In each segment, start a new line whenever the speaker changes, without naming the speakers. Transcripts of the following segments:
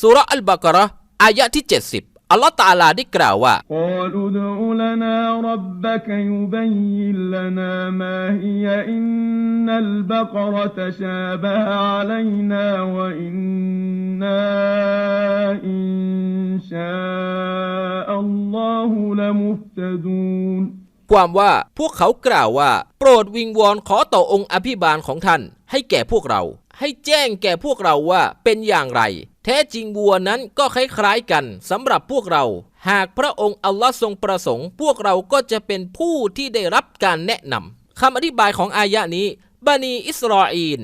สุราะห์อัลบากะเราะห์อายะที่ 70 อัลลอฮ์ตะอาลาได้กล่าวว่า
قالوا ادع لنا ربك يبين لنا ما هي إن البقرة شابه علينا وإنا إن شاء الله لمهتدون
ความว่าพวกเขากล่าวว่า โปรดวิงวอนขอต่อองค์อภิบาลของท่าน ให้แก่พวกเรา ให้แจ้งแก่พวกเราว่าเป็นอย่างไร แท้จริงวัวนั้นก็คล้ายๆกันสำหรับพวกเรา หากพระองค์อัลลอฮ์ทรงประสงค์ พวกเราก็จะเป็นผู้ที่ได้รับการแนะนำคำอธิบายของอายะนี้บานีอิสราเอล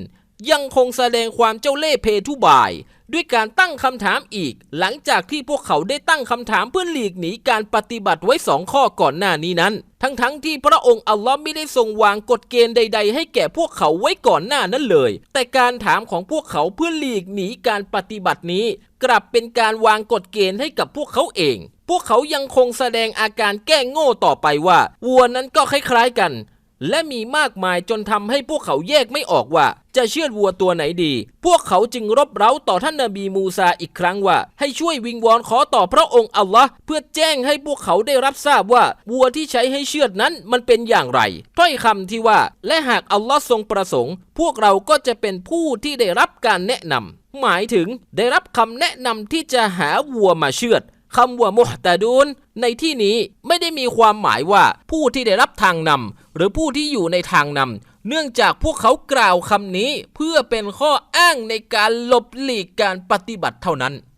ยังคงแสดงความเจ้าเล่ห์เพทุบาย ด้วยการตั้งคำถามอีก หลังจากที่พวกเขาได้ตั้งคำถามเพื่อหลีกหนีการปฏิบัติไว้สองข้อก่อนหน้านี้นั้น ทั้งๆทที่พระองค์อัลลอฮ์ไม่ได้ทรงวางกฎเกณฑ์ใด ๆ ให้แก่พวกเขาไว้ก่อนหน้านั้นเลย แต่การถามของพวกเขาเพื่อหลีกหนีการปฏิบัตินี้ กลับเป็นการวางกฎเกณฑ์ให้กับพวกเขาเองพวกเขายังคงแสดงอาการแก้งโง่ต่อไปว่า วัวนั้นก็คล้ายๆกัน และมีมากมายจนทำให้พวกเขาแยกไม่ออกว่า จะเชื่อวัวตัวไหนดี พวกเขาจึงรบเร้าต่อท่านนบีมูซาอีกครั้งว่า ให้ช่วยวิงวอนขอต่อพระองค์อัลลอฮ์เพื่อแจ้งให้พวกเขาได้รับทราบว่าวัวที่ใช้ให้เชือดนั้นมันเป็นอย่างไรถ้อยคำที่ว่า และหากอัลลอฮ์ทรงประสงค์ พวกเราก็จะเป็นผู้ที่ได้รับการแนะนำหมายถึงได้รับคำแนะนำที่จะหาวัวมาเชือด คำว่ามุฮตะดูนในที่นี้ไม่ได้มีความหมายว่าผู้ที่ได้รับทางนำหรือผู้ที่อยู่ในทางนำเนื่องจากพวกเขากล่าวคำนี้เพื่อเป็นข้ออ้างในการหลบหลีกการปฏิบัติเท่านั้น